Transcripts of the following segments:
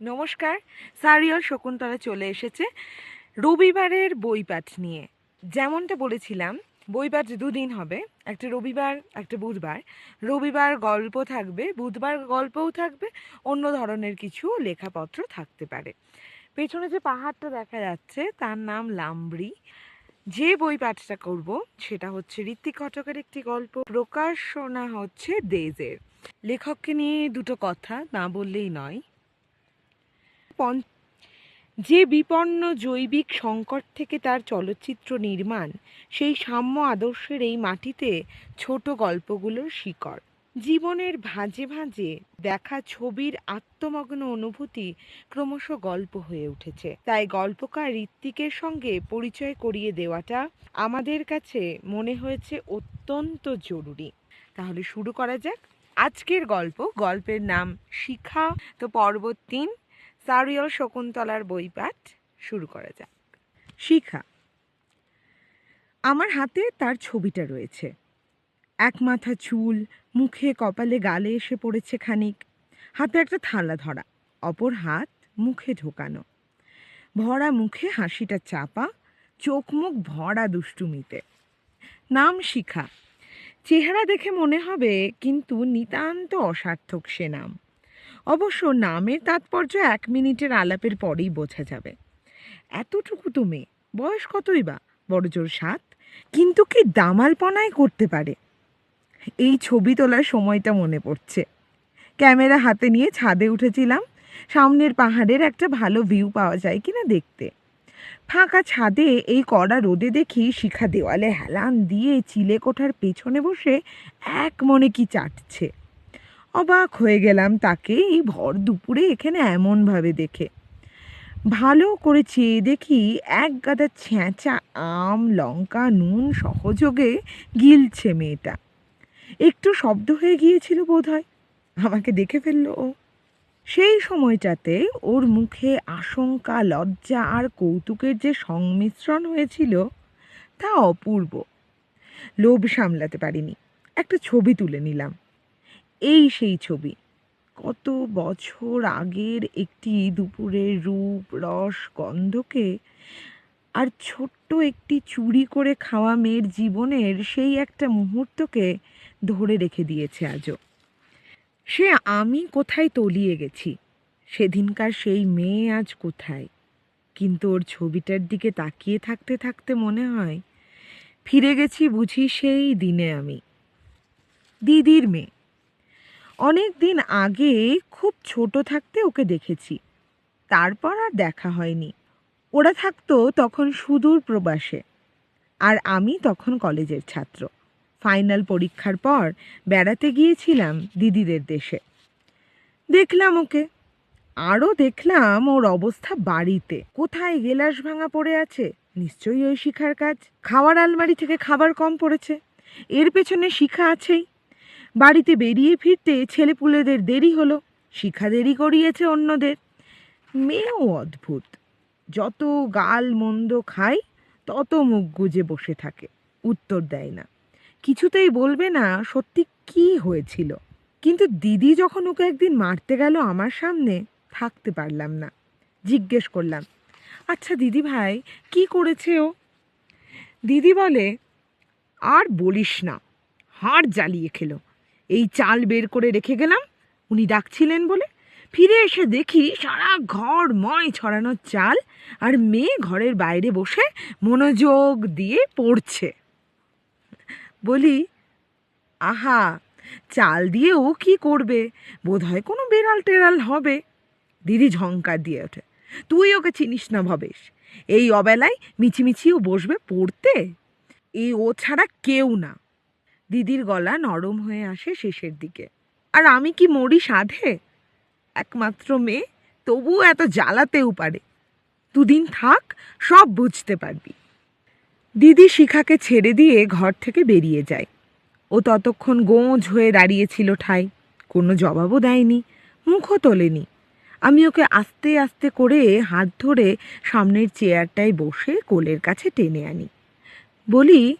নমস্কার, সারিয়াল শকুন্তলা চলে এসেছে রবিবারের বইপাঠ নিয়ে। যেমনটা বলেছিলাম, বইপাঠ দুদিন হবে, একটা রবিবার, একটা বুধবার। রবিবার গল্প থাকবে, বুধবার গল্পও থাকবে, অন্য ধরনের কিছু লেখাপত্র থাকতে পারে। পেছনে যে পাহাড়টা দেখা যাচ্ছে, তার নাম লামব্রি যে বই পাঠটা করব, সেটা হচ্ছে ঋত্বিক ঘটকের একটি গল্প। প্রকাশনা হচ্ছে দেজের। লেখককে নিয়ে দুটো কথা না বললেই নয় পঞ্চ যে বিপন্ন জৈবিক সংকট থেকে তার চলচ্চিত্র নির্মাণ, সেই সাম্য আদর্শের এই মাটিতে ছোট গল্পগুলোর শিকড়। জীবনের ভাঁজে ভাঁজে দেখা ছবির আত্মমগ্ন অনুভূতি ক্রমশ গল্প হয়ে উঠেছে। তাই গল্পকার ঋত্বিকের সঙ্গে পরিচয় করিয়ে দেওয়াটা আমাদের কাছে মনে হয়েছে অত্যন্ত জরুরি। তাহলে শুরু করা যাক। আজকের গল্প, গল্পের নাম শিখা। তো পর্ব তিন সারিয়াল শকুন্তলার বই পাঠ শুরু করা যাক। শিখা, আমার হাতে তার ছবিটা রয়েছে। এক মাথা চুল, মুখে কপালে গালে এসে পড়েছে খানিক। হাতে একটা থালা ধরা, অপর হাত মুখে ঢোকানো। ভরা মুখে হাসিটা চাপা, চোখ মুখ ভরা দুষ্টুমিতে। নাম শিখা, চেহারা দেখে মনে হবে কিন্তু নিতান্ত অসার্থক সে নাম। অবশ্য নামের তাৎপর্য এক মিনিটের আলাপের পরেই বোঝা যাবে। এতটুকু তো মেয়ে বয়স কতই বা? বড় জোর সাত? কিন্তু কি দামালপনাই করতে পারে? এই ছবি তোলার সময়টা মনে পড়ছে। ক্যামেরা হাতে নিয়ে ছাদে উঠেছিলাম। সামনের পাহাড়ের একটা ভালো ভিউ পাওয়া যায় কিনা দেখতে। ফাঁকা ছাদে এই কড়া রোদে দেখি শিখা দেওয়ালে হেলান দিয়ে চিলে কোঠার পেছনে বসে এক মনে কি চাটছে। অবাক হয়ে গেলাম তাকে এই ভর দুপুরে এখানে এমনভাবে দেখে। ভালো করে চেয়ে দেখি এক গাদা ছ্যাঁচা, আম, লঙ্কা, নুন সহযোগে গিলছে মেয়েটা। একটু শব্দ হয়ে গিয়েছিল বোধহয়। আমাকে দেখে ফেলল ও। সেই সময়টাতে ওর মুখে আশঙ্কা, লজ্জা আর কৌতুকের যে সংমিশ্রণ হয়েছিল তা অপূর্ব। লোভ সামলাতে পারিনি। একটা ছবি তুলে নিলাম। এই সেই ছবি। কত বছর আগের একটি দুপুরের রূপ, রস, গন্ধকে আর ছোট্ট একটি চুরি করে খাওয়া মেয়ের জীবনের সেই একটা মুহূর্তকে ধরে রেখে দিয়েছে আজও। সে আমি কোথায় তলিয়ে গেছি? সেদিনকার সেই মেয়ে আজ কোথায়? কিন্তু ওর ছবিটার দিকে তাকিয়ে থাকতে থাকতে মনে হয়, ফিরে গেছি বুঝি সেই দিনে আমি। দিদির মেয়ে। অনেক দিন আগে খুব ছোট থাকতে ওকে দেখেছি। তারপর আর দেখা হয়নি। ওরা থাকতো তখন সুদূর প্রবাসে। আর আমি তখন কলেজের ছাত্র। ফাইনাল পরীক্ষার পর বেড়াতে গিয়েছিলাম দিদিদের দেশে। দেখলাম ওকে। আরও দেখলাম ওর অবস্থা বাড়িতে। কোথায় গেলাস ভাঙা পড়ে আছে? নিশ্চয়ই ওই শিখার কাজ। খাওয়ার আলমারি থেকে খাবার কম পড়েছে। এর পেছনে শিখা আছেই। বাড়িতে বেরিয়ে ফিরতে ছেলেপুলেদের দেরি হলো, শিখা দেরি করিয়েছে অন্যদের। মেয়েও অদ্ভুত। যত গাল মন্দ খায় তত মুখ গুজে বসে থাকে, উত্তর দেয় না। কিছুতেই বলবে না সত্যি কি হয়েছিল। কিন্তু দিদি যখন ওকে একদিন মারতে গেল আমার সামনে, থাকতে পারলাম না। জিজ্ঞেস করলাম আচ্ছা দিদি ভাই, কি করেছে ও? দিদি বলে, আর বলিস না, হাড় জ্বালিয়ে খেলো। এই চাল বের করে রেখে গেলাম। উনি ডাকছিলেন বলে। ফিরে এসে দেখি সারা ঘর ময় ছড়ানো চাল আর মেয়ে ঘরের বাইরে বসে মনোযোগ দিয়ে পড়ছে। বলি, আহা, চাল দিয়ে ও কি করবে? বোধহয় কোনো বেড়াল টেরাল হবে। দিদি ঝঙ্কার দিয়ে ওঠে। তুই ওকে চিনিস না ভবেশ। এই অবেলায় মিছিমিছিও বসবে পড়তে? এই ও ছাড়া কেউ না। দিদির গলা নরম হয়ে আসে শেষের দিকে। আর আমি কি মরি সাধে? একমাত্র মেয়ে, তবুও এত জ্বালাতেও পারে। দুদিন থাক, সব বুঝতে পারবি। দিদি শিখাকে ছেড়ে দিয়ে ঘর থেকে বেরিয়ে যায়। ও ততক্ষণ গোঁজ হয়ে দাঁড়িয়েছিল ঠাই কোনো জবাবও দেয়নি, মুখও তোলেনি। আমি ওকে আস্তে আস্তে করে হাত ধরে সামনের চেয়ারটায় বসে কোলের কাছে টেনে আনি। বলি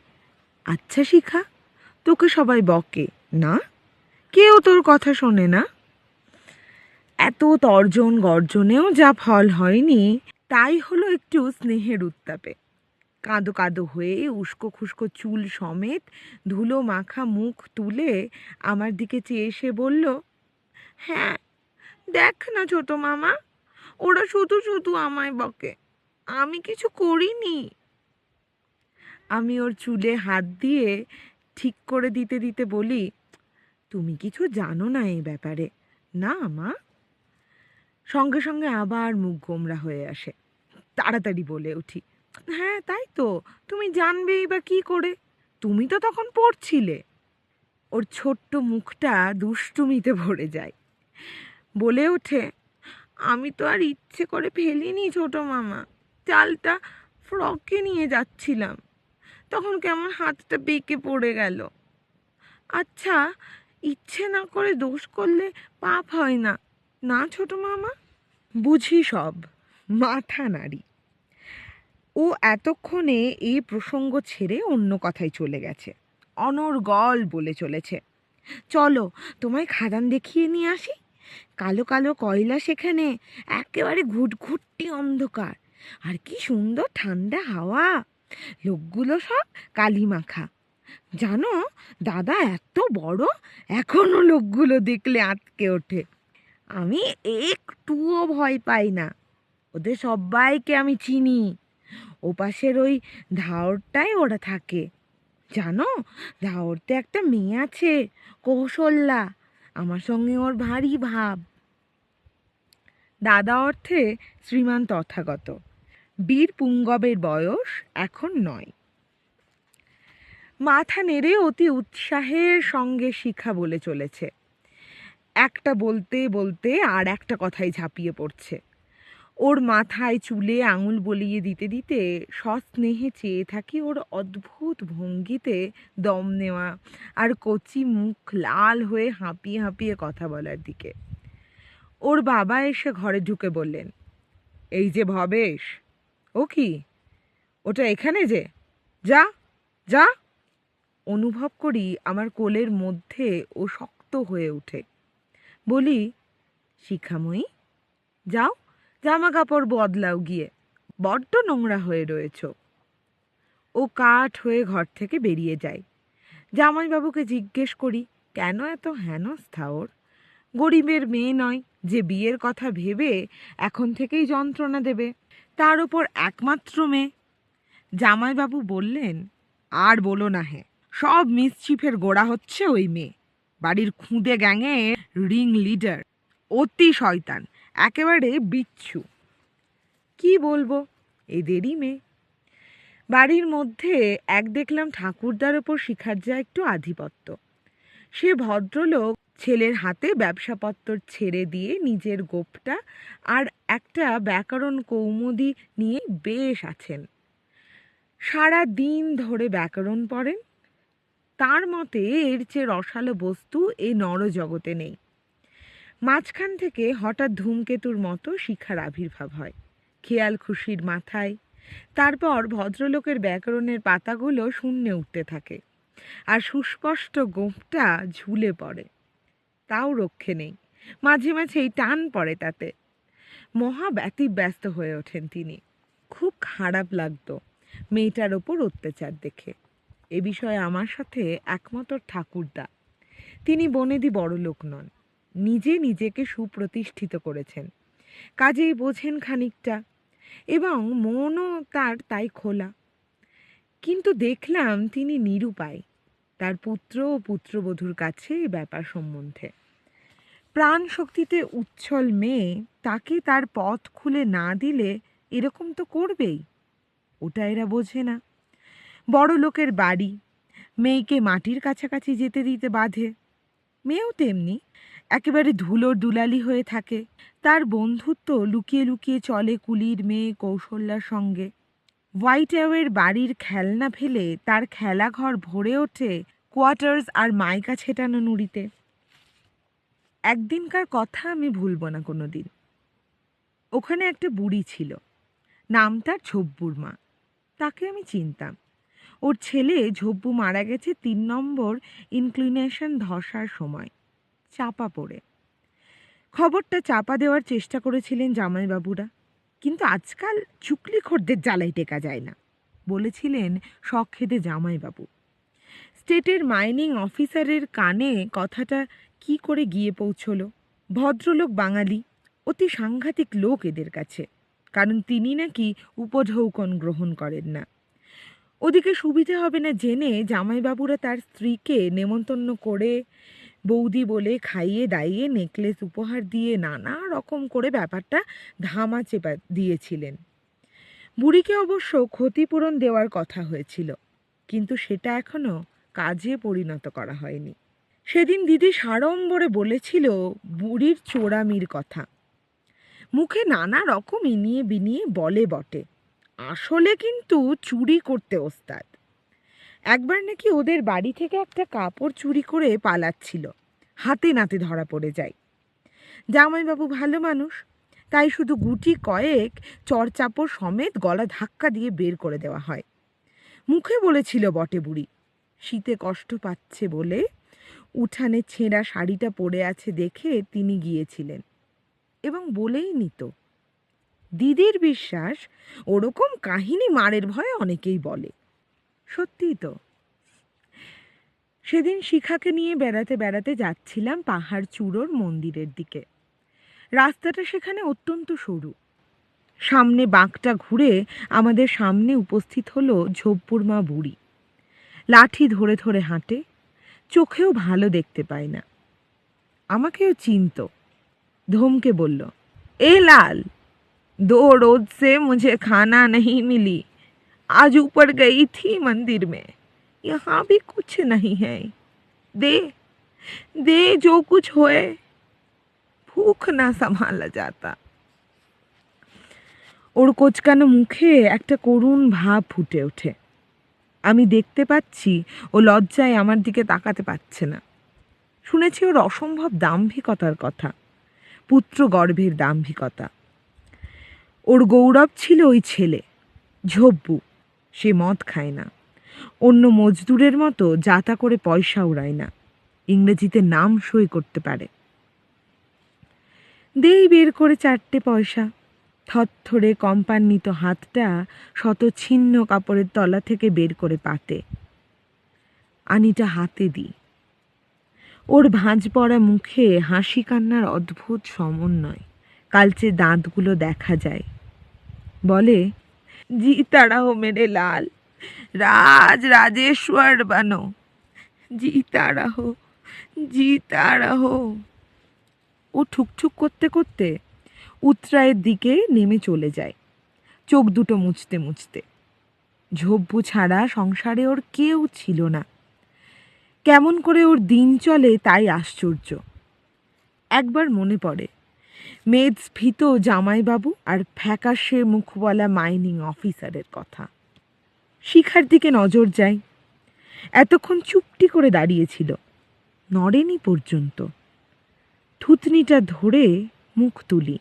আচ্ছা শিখা তোকে সবাই বকে, না? কেউ তোর কথা শোনে না। এত তর্জন গর্জনেও যা ফল হয়নি, তাই হলো একটু স্নেহের উত্তাপে। কাঁদো কাঁদো হয়ে উস্কো খুস্কো চুল সমেত ধুলো মাখা মুখ তুলে আমার দিকে চেয়ে এসে বলল হ্যাঁ দেখ না ছোট মামা, ওরা শুধু শুধু আমায় বকে, আমি কিছু করিনি। আমি ওর চুলে হাত দিয়ে ঠিক করে দিতে দিতে বলি, তুমি কিছু জানো না এই ব্যাপারে? না, মা। সঙ্গে সঙ্গে আবার মুখ গোমরা হয়ে আসে। তাড়াতাড়ি বলে উঠি হ্যাঁ তাই তো, তুমি জানবেই বা কি করে? তুমি তো তখন পড়ছিলে। ওর ছোট্ট মুখটা দুষ্টুমিতে ভরে যায়। বলে ওঠে, আমি তো আর ইচ্ছে করে ফেলিনি ছোট মামা। চালটা ফ্রকে নিয়ে যাচ্ছিলাম। তখন কেমন হাতটা বেঁকে পড়ে গেল। আচ্ছা ইচ্ছে না করে দোষ করলে পাপ হয় না। না, ছোট মামা? বুঝি সব। মাথা নাড়ি। ও এতক্ষণে এই প্রসঙ্গ ছেড়ে অন্য কথায় চলে গেছে। অনর্গল বলে চলেছে। চলো, তোমায় খাদান দেখিয়ে নিয়ে আসি। কালো কালো কয়লা সেখানে একেবারে ঘুটঘুটটি অন্ধকার। আর কি সুন্দর ঠান্ডা হাওয়া। লোকগুলো সব কালি মাখা জানো, দাদা এত বড়, এখনও লোকগুলো দেখলে আটকে ওঠে। আমি একটুও ভয় পাই না। ওদের সবাইকে আমি চিনি। ওপাশের ওই ধাওরটাই ওরা থাকে। জানো, ধাওরতে একটা মেয়ে আছে, কৌশল্যা। আমার সঙ্গে ওর ভারী ভাব। দাদা অর্থে শ্রীমান তথাগত। বীর পুঙ্গবের বয়স এখন নয়। মাথা নেড়ে অতি উৎসাহের সঙ্গে শিখা বলে চলেছে। একটা বলতে বলতে আর একটা কথাই ঝাঁপিয়ে পড়ছে। ওর মাথায় চুলে আঙুল বলিয়ে দিতে দিতে সস্নেহে চেয়ে থাকি ওর অদ্ভুত ভঙ্গিতে দম নেওয়া আর কচি মুখ লাল হয়ে হাঁপিয়ে হাঁপিয়ে কথা বলার দিকে। ওর বাবা এসে ঘরে ঢুকে বললেন, এই যে ভবেশ ও কি? ওটা এখানে যে। যা যা। অনুভব করি আমার কোলের মধ্যে ও শক্ত হয়ে ওঠে। বলি, শিখাময়ী, যাও জামা কাপড় বদলাও গিয়ে। বড্ড নোংরা হয়ে রয়েছ। ও কাঠ হয়ে ঘর থেকে বেরিয়ে যায়। জামাইবাবুকে জিজ্ঞেস করি, কেন এত হেনস্থা ওর? গরিবের মেয়ে নয় যে বিয়ের কথা ভেবে এখন থেকেই যন্ত্রণা দেবে। তার ওপর একমাত্র মেয়ে। জামাইবাবু বললেন, আর বলো না হ্যাঁ সব মিসচিফের গোড়া হচ্ছে ওই মেয়ে। বাড়ির খুঁদে গ্যাংয়ে রিং লিডার। অতি শয়তান, একেবারে বিচ্ছু। কি বলব এদেরই মেয়ে। বাড়ির মধ্যে এক দেখলাম ঠাকুরদার ওপর শিখার যা একটু আধিপত্য। সে ভদ্রলোক ছেলের হাতে ব্যবসাপত্র ছেড়ে দিয়ে নিজের গোপটা আর একটা ব্যাকরণ কৌমুদি নিয়ে বেশ আছেন। সারা দিন ধরে ব্যাকরণ পড়েন। তার মতে এর চেয়ে রসালো বস্তু এই নরজগতে নেই। মাঝখান থেকে হঠাৎ ধূমকেতুর মতো শিখার আবির্ভাব হয়। খেয়াল খুশির মাথায়। তারপর ভদ্রলোকের ব্যাকরণের পাতাগুলো শূন্যে উঠতে থাকে। আর সুস্পষ্ট গোঁপটা ঝুলে পড়ে। তাও রক্ষে নেই। মাঝে মাঝেই টান পড়ে তাতে। মহা ব্যতিব্যস্ত হয়ে ওঠেন তিনি। খুব খারাপ লাগতো মেয়েটার ওপর অত্যাচার দেখে। এ বিষয়ে আমার সাথে একমত ঠাকুরদা। তিনি বনেদি বড় লোক নন। নিজে নিজেকে সুপ্রতিষ্ঠিত করেছেন। কাজেই বোঝেন খানিকটা। এবং মনও তার তাই খোলা। কিন্তু দেখলাম তিনি নিরুপায়। তার পুত্র ও পুত্রবধূর কাছে এই ব্যাপার সম্বন্ধে। প্রাণ শক্তিতে উচ্ছল মেয়ে তাকে তার পথ খুলে না দিলে এরকম তো করবেই। ওটা এরা বোঝে না। বড় লোকের বাড়ি। মেয়েকে মাটির কাছাকাছি যেতে দিতে বাধে। মেয়েও তেমনি। একেবারে ধুলোর দুলালি হয়ে থাকে। তার বন্ধুত্ব লুকিয়ে লুকিয়ে চলে কুলির মেয়ে কৌশল্যার সঙ্গে। হোয়াইট অ্যাওয়ের বাড়ির খেলনা ফেলে তার খেলাঘর ভরে ওঠে কোয়ার্টার্স আর মাইকা ছেটানো নুড়িতে। একদিনকার কথা আমি ভুলব না কোনো দিন ওখানে একটা বুড়ি ছিল, নাম তার ঝব্বুর মা। তাকে আমি চিনতাম। ওর ছেলে ঝব্বু মারা গেছে তিন নম্বর ইনক্লিনেশন ধসার সময়, চাপা পড়ে। খবরটা চাপা দেওয়ার চেষ্টা করেছিলেন জামাইবাবুরা, কিন্তু আজকাল চুকলি চুকলিখোরদের জ্বালাই টেকা যায় না, বলেছিলেন শখ খেতে জামাইবাবু। স্টেটের মাইনিং অফিসারের কানে কথাটা কি করে গিয়ে পৌঁছলো? ভদ্রলোক বাঙালি, অতি সাংঘাতিক লোক এদের কাছে, কারণ তিনি নাকি উপঢৌকন গ্রহণ করেন না। ওদিকে সুবিধে হবে না জেনে জামাইবাবুরা তার স্ত্রীকে নেমন্তন্ন করে বৌদি বলে খাইয়ে দাইয়ে নেকলেস উপহার দিয়ে নানা রকম করে ব্যাপারটা ধামা চেপা দিয়েছিলেন। বুড়িকে অবশ্য ক্ষতিপূরণ দেওয়ার কথা হয়েছিল, কিন্তু সেটা এখনও কাজে পরিণত করা হয়নি। সেদিন দিদি সাড়ম্বরে বলেছিল বুড়ির চোরামির কথা। মুখে নানা রকম ইনিয়ে বিনিয়ে বলে বটে। আসলে কিন্তু চুরি করতে ওস্তাদ। একবার নাকি ওদের বাড়ি থেকে একটা কাপড় চুরি করে পালাচ্ছিল। হাতে নাতে ধরা পড়ে যায়। জামাইবাবু ভালো মানুষ, তাই শুধু গুটি কয়েক চরচাপড় সমেত গলা ধাক্কা দিয়ে বের করে দেওয়া হয়। মুখে বলেছিল বটে বুড়ি, শীতে কষ্ট পাচ্ছে বলে উঠানে ছেঁড়া শাড়িটা পরে আছে দেখে তিনি গিয়েছিলেন এবং বলেই নিত, দিদির বিশ্বাস, ওরকম কাহিনী মারের ভয়ে অনেকেই বলে। সত্যিই তো। সেদিন শিখাকে নিয়ে বেড়াতে বেড়াতে যাচ্ছিলাম পাহাড় চূড়োর মন্দিরের দিকে। রাস্তাটা সেখানে অত্যন্ত সরু। সামনে বাঁকটা ঘুরে আমাদের সামনে উপস্থিত হলো ঝোপ্পুর মা বুড়ি। লাঠি ধরে ধরে হাঁটে চোখেও ভালো দেখতে পায় না আমাকেও চিনত ধমকে বলল ए लाल दो रोज से मुझे खाना नहीं मिली आज ऊपर गई थी मंदिर में यहाँ भी कुछ नहीं है दे दे जो कुछ होए भूख ना संभाला जाता ওর কোচকানো মুখে একটা করুণ ভাব ফুটে ওঠে আমি দেখতে পাচ্ছি ও লজ্জায় আমার দিকে তাকাতে পারছে না। শুনেছি ওর অসম্ভব দাম্ভিকতার কথা, পুত্র গর্ভের দাম্ভিকতা। ওর গৌরব ছিল ওই ছেলে, ঝব্বু, সে মদ খায় না। অন্য মজদুরের মতো যাতা করে পয়সা উড়ায় না, ইংরেজিতে নাম সই করতে পারে। দেই বের করে চারটে পয়সা। থরথরে কম্পান্বিত হাতটা শত ছিন্ন কাপড়ের তলা থেকে বের করে পাতে। আনিটা হাতে দিই। ওর ভাঁজ পড়া মুখে হাসি কান্নার অদ্ভুত সমন্বয়। কালচে দাঁতগুলো দেখা যায়। বলে জিতা রহো মেরে লাল। রাজ, রাজেশ্বর বানো। জিতা রহো জিতা রহো ও ঠুকঠুক করতে করতে উত্তরায়ের দিকে নেমে চলে যায়। চোখ দুটো মুছতে মুছতে। ঝোব্বু ছাড়া সংসারে ওর কেউ ছিল না। কেমন করে ওর দিন চলে তাই আশ্চর্য। একবার মনে পড়ে, মেদ স্ফীত জামাইবাবু আর ফ্যাকাশে মুখওয়ালা মাইনিং অফিসারের কথা। শিখার দিকে নজর যায়। এতক্ষণ চুপটি করে দাঁড়িয়েছিল, নড়েনি পর্যন্ত। থুতনিটা ধরে মুখ তুলি।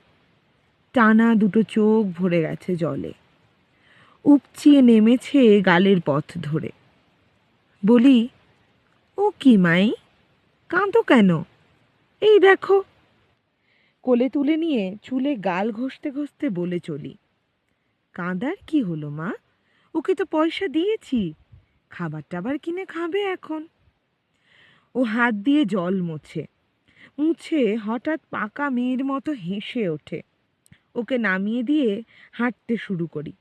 টানা দুটো চোখ ভরে গেছে জলে। উপচিয়ে নেমেছে গালের পথ ধরে। বলি, ও কি মাই? কাঁদো কেন? এই দেখো। কোলে তুলে নিয়ে চুলে গাল ঘষতে ঘষতে বলে চলি, কাঁদার কি হলো মা? ওকে তো পয়সা দিয়েছি খাবার টাবার কিনে খাবে এখন। ও হাত দিয়ে জল মোছে, মুছে হঠাৎ পাকা মেয়ের মতো হেসে ওঠে। ওকে নামিয়ে দিয়ে হাঁটতে শুরু করি।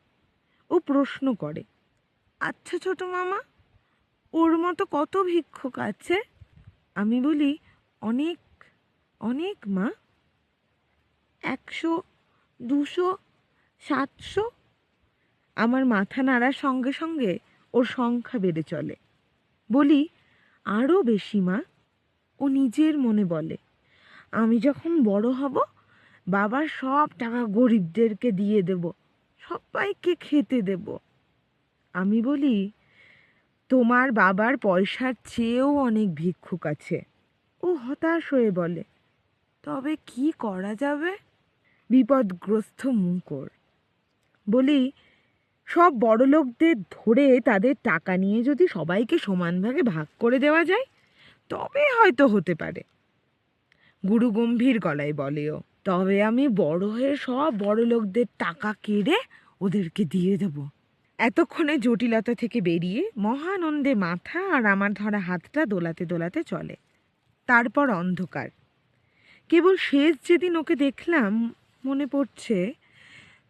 ও প্রশ্ন করে আচ্ছা ছোট মামা, ওর মতো কত ভিক্ষুক আছে? আমি বলি, অনেক অনেক মা। একশো, দুশো, সাতশো? আমার মাথা নাড়ার সঙ্গে সঙ্গে ওর সংখ্যা বেড়ে চলে। বলি আরও বেশি মা? ও নিজের মনে বলে, আমি যখন বড় হব বাবার সব টাকা গরিবদেরকে দিয়ে দেব, সবাইকে খেতে দেব। আমি বলি, তোমার বাবার পয়সার চেয়েও অনেক ভিক্ষুক আছে। ও হতাশ হয়ে বলে, তবে কি করা যাবে? বিপদগ্রস্ত মুকর বলি, সব বড়লোকদের ধরে তাদের টাকা নিয়ে যদি সবাইকে সমান ভাগে ভাগ করে দেওয়া যায়, তবে হয়তো হতে পারে। গুরু গম্ভীর গলায় বলেও তবে আমি বড় হয়ে সব বড় লোকদের টাকা কেড়ে ওদেরকে দিয়ে দেব। এতক্ষণে জটিলতা থেকে বেরিয়ে মহানন্দে মাথা আর আমার ধরা হাতটা দোলাতে দোলাতে চলে। তারপর অন্ধকার। কেবল শেষ যেদিন ওকে দেখলাম, মনে পড়ছে,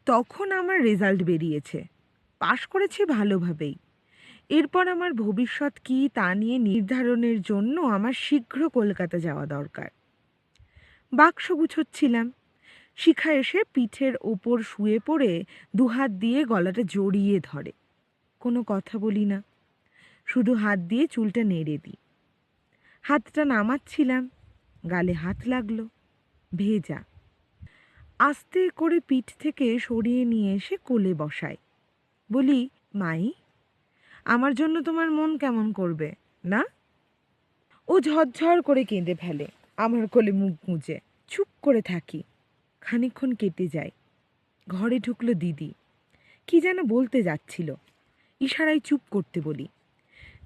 তখন আমার রেজাল্ট বেরিয়েছে। পাশ করেছি ভালোভাবেই। এরপর আমার ভবিষ্যৎ কী তা নিয়ে নির্ধারণের জন্য আমার শীঘ্র কলকাতা যাওয়া দরকার। বাক্স গুছোচ্ছিলাম। শিখা এসে পিঠের ওপর শুয়ে পড়ে দুহাত দিয়ে গলাটা জড়িয়ে ধরে। কোনো কথা বলি না। শুধু হাত দিয়ে চুলটা নেড়ে দিই। হাতটা নামাচ্ছিলাম। গালে হাত লাগল। ভেজা। আস্তে করে পিঠ থেকে সরিয়ে নিয়ে এসে কোলে বসায় বলি, মাই, আমার জন্য তোমার মন কেমন করবে, না? ও ঝরঝর করে কেঁদে ফেলে। আমার কোলে মুখ গুঁজে। চুপ করে থাকি। খানিকক্ষণ কেটে যায়। ঘরে ঢুকলো দিদি। কি যেন বলতে যাচ্ছিল। ইশারায় চুপ করতে বলি।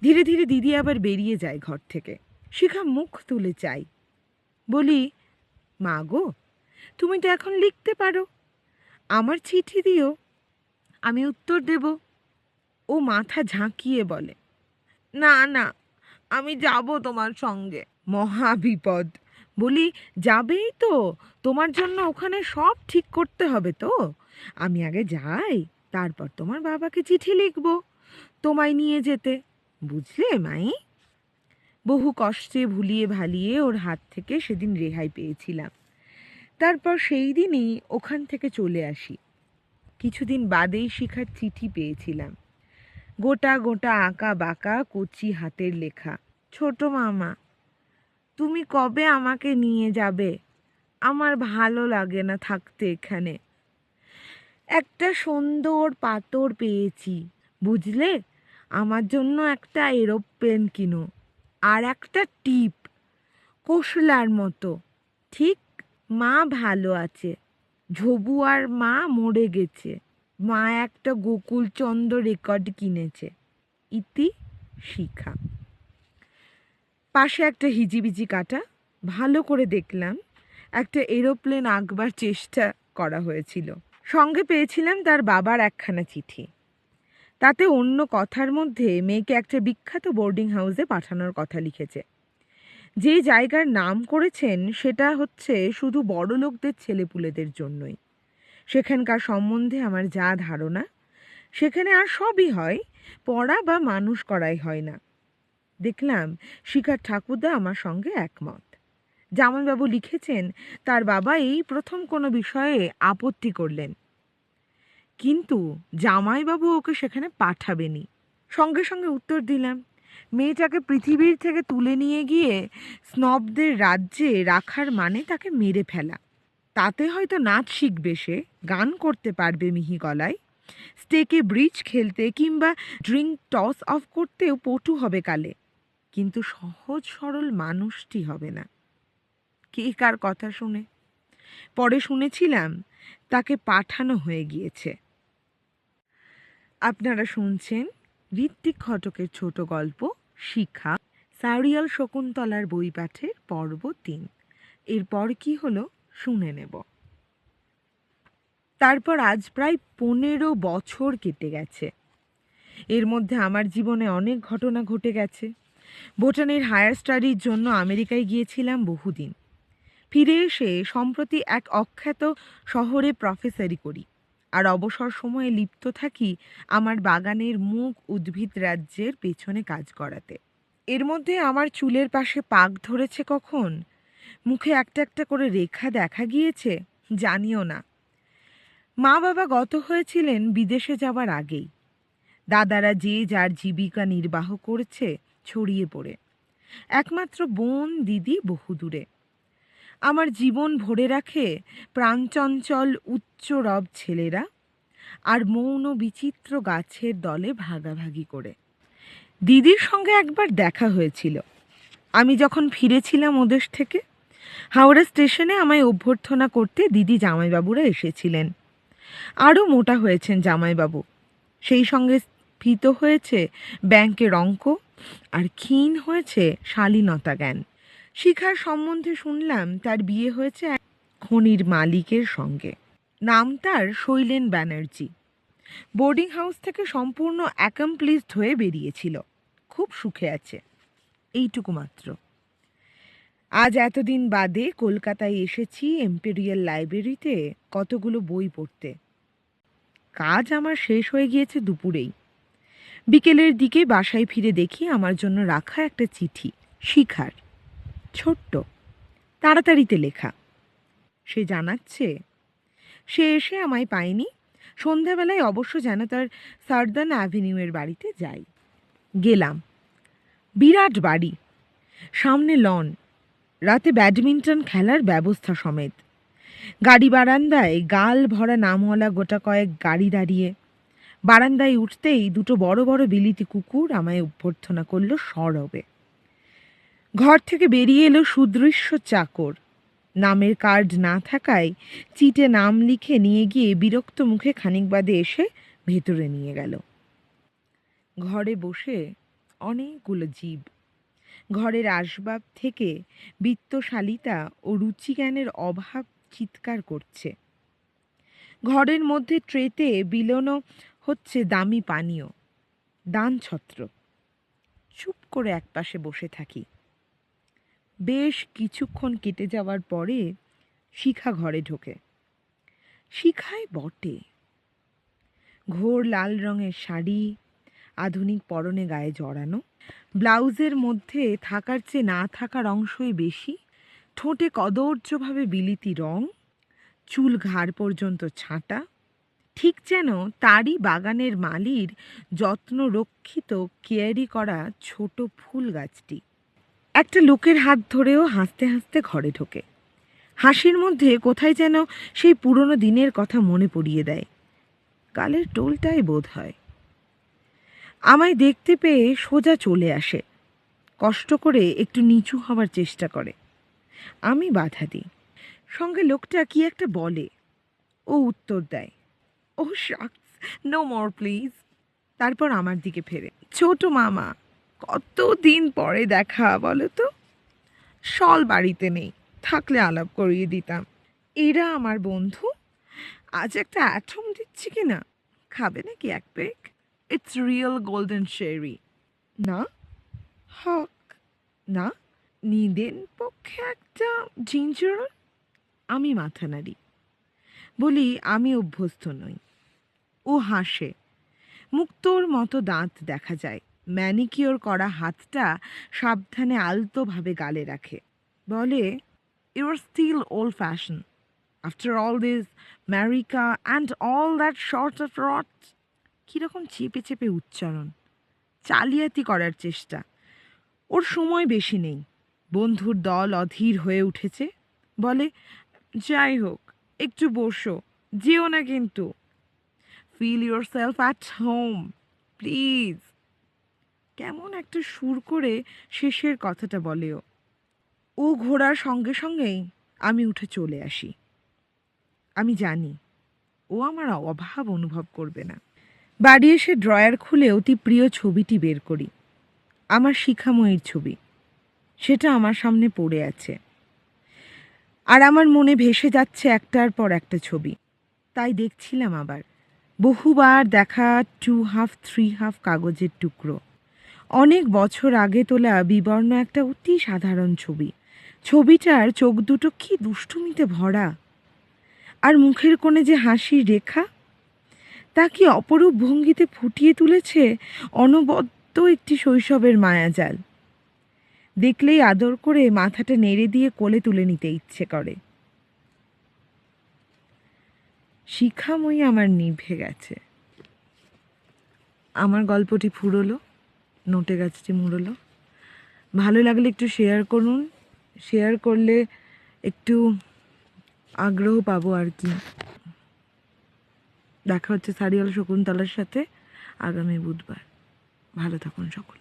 ধীরে ধীরে দিদি আবার বেরিয়ে যায় ঘর থেকে। শিখা মুখ তুলে চাই। বলি, মা গো, তুমি তো এখন লিখতে পারো। আমার চিঠি দিও। আমি উত্তর দেব। ও মাথা ঝাঁকিয়ে বলে, না না, আমি যাব তোমার সঙ্গে। মহা বিপদ। বলি, যাবেই তো। তোমার জন্য ওখানে সব ঠিক করতে হবে তো। আমি আগে যাই, তারপর তোমার বাবাকে চিঠি লিখব। তোমায় নিয়ে যেতে। বুঝলে মাই? বহু কষ্টে ভুলিয়ে ভালিয়ে ওর হাত থেকে সেদিন রেহাই পেয়েছিলাম। তারপর সেই দিনই ওখান থেকে চলে আসি। কিছুদিন বাদেই শিখার চিঠি পেয়েছিলাম। গোটা গোটা আঁকা বাঁকা কচি হাতের লেখা। ছোট মামা তুমি কবে আমাকে নিয়ে যাবে? আমার ভালো লাগে না থাকতে এখানে। একটা সুন্দর পাথর পেয়েছি, বুঝলে? আমার জন্য একটা এরোপ্লেন কিনো, আর একটা টিপ কোশলার মতো। ঠিক মা ভালো আছে, ঝবু আর মা মরে গেছে। মা একটা গোকুলচন্দ্র রেকর্ড কিনেছে। ইতি শিখা। পাশে একটা হিজিবিজি কাটা, ভালো করে দেখলাম, একটা এরোপ্লেন আঁকবার চেষ্টা করা হয়েছিল। সঙ্গে পেয়েছিলাম তার বাবার একখানা চিঠি। তাতে অন্য কথার মধ্যে মেয়েকে একটা বিখ্যাত বোর্ডিং হাউসে পাঠানোর কথা লিখেছে। যে জায়গার নাম করেছেন সেটা হচ্ছে শুধু বড় লোকদের ছেলেপুলেদের জন্যই। সেখানকার সম্বন্ধে আমার যা ধারণা, সেখানে আর সবই হয়, পড়া বা মানুষ করাই হয় না। দেখলাম শিকার ঠাকুরদা আমার সঙ্গে একমত। জামাইবাবু লিখেছেন, তার বাবা এই প্রথম কোনো বিষয়ে আপত্তি করলেন। কিন্তু জামাইবাবু ওকে সেখানে পাঠাবেনি সঙ্গে সঙ্গে উত্তর দিলাম, মেয়েটাকে পৃথিবীর থেকে তুলে নিয়ে গিয়ে স্নবদের রাজ্যে রাখার মানে তাকে মেরে ফেলা। তাতে হয়তো নাচ শিখবে সে, গান করতে পারবে মিহি গলায়। স্টেকে ব্রিজ খেলতে কিংবা ড্রিঙ্ক টস অফ করতেও পটু হবে কালে। কিন্তু সহজ সরল মানুষটি হবে না। কে কার কথা শুনে? পরে শুনেছিলাম তাকে পাঠানো হয়ে গিয়েছে। আপনারা শুনছেন ঋত্বিক ঘটকের ছোট গল্প, শিখা, সারিয়াল শকুন্তলার বই পাঠের পর্ব তিন। এরপর কি হলো শুনে নেব। তারপর আজ প্রায় পনেরো বছর কেটে গেছে। এর মধ্যে আমার জীবনে অনেক ঘটনা ঘটে গেছে। বোটানির হায়ার স্টাডির জন্য আমেরিকায় গিয়েছিলাম বহুদিন। ফিরে এসে সম্প্রতি এক অখ্যাত শহরে প্রফেসরি করি। আর অবসর সময়ে লিপ্ত থাকি আমার বাগানের মুখ উদ্ভিদ রাজ্যের পেছনে কাজ করাতে। এর মধ্যে আমার চুলের পাশে পাক ধরেছে কখন? মুখে একটা একটা করে রেখা দেখা গিয়েছে? জানিও না। মা বাবা গত হয়েছিলেন বিদেশে যাওয়ার আগেই। দাদারা যে যার জীবিকা নির্বাহ করছে ছড়িয়ে পড়ে। একমাত্র বোন দিদি বহুদূরে আমার জীবন ভরে রাখে প্রাণচঞ্চল উচ্চ রব ছেলেরা আর মৌন বিচিত্র গাছের দলে ভাগাভাগি করে। দিদির সঙ্গে একবার দেখা হয়েছিল। আমি যখন ফিরেছিলাম ওদেশ থেকে, হাওড়া স্টেশনে আমায় অভ্যর্থনা করতে দিদি জামাইবাবুরা এসেছিলেন। আরও মোটা হয়েছেন জামাইবাবু। সেই সঙ্গে স্ফীত হয়েছে ব্যাংকের অঙ্ক আর ক্ষীণ হয়েছে শালীনতা জ্ঞান। শিখার সম্বন্ধে শুনলাম তার বিয়ে হয়েছে খনির মালিকের সঙ্গে। নাম তার শৈলেন ব্যানার্জি। বোর্ডিং হাউস থেকে সম্পূর্ণ অ্যাকমপ্লিসড হয়ে বেরিয়েছিল। খুব সুখে আছে। এইটুকু মাত্র। আজ এতদিন বাদে কলকাতায় এসেছি এম্পেরিয়াল লাইব্রেরিতে কতগুলো বই পড়তে। কাজ আমার শেষ হয়ে গিয়েছে দুপুরেই। বিকেলের দিকে বাসায় ফিরে দেখি আমার জন্য রাখা একটা চিঠি, শিখার। ছোট্ট, তাড়াতাড়িতে লেখা। সে জানাচ্ছে, সে এসে আমায় পায়নি। সন্ধ্যাবেলায় অবশ্য যেন তার সার্দান অ্যাভিনিউয়ের বাড়িতে যাই। গেলাম। বিরাট বাড়ি। সামনে লন। রাতে ব্যাডমিন্টন খেলার ব্যবস্থা সমেত। গাড়ি বারান্দায় গাল ভরা নামওয়ালা গোটা কয়েক গাড়ি দাঁড়িয়ে বারান্দায় উঠতেই দুটো বড় বড় বিলিতি কুকুর আমায় অভ্যর্থনা করল সরবে। ঘর থেকে বেরিয়ে এলো সুদৃশ্য চাকর। নামের কার্ড না থাকায় চিটে নাম লিখে নিয়ে গিয়ে বিরক্ত মুখে খানিক বাদে এসে ভেতরে নিয়ে গেল। ঘরে বসে অনেকগুলো জীব। ঘরের আসবাব থেকে বিত্তশালিতা ও রুচিজ্ঞানের অভাব চিৎকার করছে। ঘরের মধ্যে ট্রেতে বিলোনো হচ্ছে দামি পানীয় দান ছত্র চুপ করে একপাশে বসে থাকি। বেশ কিছুক্ষণ কেটে যাওয়ার পরে শিখা ঘরে ঢোকে। শিখায় বটে। ঘোর লাল রঙের শাড়ি, আধুনিক পরনে গায়ে জড়ানো, ব্লাউজের মধ্যে থাকার চেয়ে না থাকার অংশই বেশি, ঠোঁটে কদর্যভাবে বিলিতি রং, চুল ঘাড় পর্যন্ত ছাঁটা ঠিক যেন তারই বাগানের মালির যত্ন রক্ষিত কেয়ারি করা ছোট ফুল গাছটি। একটা লোকের হাত ধরেও হাসতে হাসতে ঘরে ঢোকে। হাসির মধ্যে কোথায় যেন সেই পুরনো দিনের কথা মনে পড়িয়ে দেয়। কালের টোলটাই বোধ হয়। আমায় দেখতে পেয়ে সোজা চলে আসে। কষ্ট করে একটু নিচু হবার চেষ্টা করে। আমি বাধা দিই। সঙ্গে লোকটা কি একটা বলে। ও উত্তর দেয়। ও শাকস নো মোর প্লিজ তারপর আমার দিকে ফেরে। ছোট মামা কত দিন পরে দেখা বলো তো সল বাড়িতে নেই, থাকলে আলাপ করিয়ে দিতাম। এরা আমার বন্ধু? আজ একটা অ্যাটম দিচ্ছি কি না খাবে নাকি এক পেক? ইটস রিয়েল গোল্ডেন শেরি না? হক। না? নিদেন পক্ষে একটা জিঞ্জার আমি মাথা নাড়ি। বলি, আমি অভ্যস্ত নই। ও হাসে। মুক্তোর মতো দাঁত দেখা যায়। ম্যানিকিওর করা হাতটা সাবধানে আলতোভাবে গালে রাখে। বলে you are still old fashion after all this America and all that sort of rot কীরকম চেপে চেপে উচ্চারণ। চালিয়াতি করার চেষ্টা। ওর সময় বেশি নেই। বন্ধুর দল অধীর হয়ে উঠেছে। বলে, যাই হোক, একটু বসো। যেও না কিন্তু। Feel yourself at home please কেমন একটা সুর করে শেষের কথাটা বলেও ও। ঘোরার সঙ্গে সঙ্গেই আমি উঠে চলে আসি। আমি জানি, ও আমার অভাব অনুভব করবে না। বাড়ি এসে ড্রয়ার খুলে অতি প্রিয় ছবিটি বের করি। আমার শিখাময়ীর ছবি। সেটা আমার সামনে পড়ে আছে। আর আমার মনে ভেসে যাচ্ছে একটার পর একটা ছবি। তাই দেখছিলাম আবার। বহুবার দেখা টু হাফ থ্রি হাফ কাগজের টুকরো। অনেক বছর আগে তোলা বিবর্ণ একটা অতি সাধারণ ছবি। ছবিটার চোখ দুটো কি দুষ্টুমিতে ভরা। আর মুখের কোণে যে হাসির রেখা, তা কি অপরূপ ভঙ্গিতে ফুটিয়ে তুলেছে অনবদ্য একটি শৈশবের মায়াজাল। দেখলেই আদর করে মাথাটা নেড়ে দিয়ে কোলে তুলে নিতে ইচ্ছে করে। শিখাময়ী আমার নিভে গেছে। আমার গল্পটি ফুরলো, নোটে গাছটি মুড়লো। ভালো লাগলে একটু শেয়ার করুন শেয়ার করলে একটু আগ্রহ পাবো আর কি। দেখা হচ্ছে সারিয়াল শকুন্তলার সাথে আগামী বুধবার। ভালো থাকুন সকলে।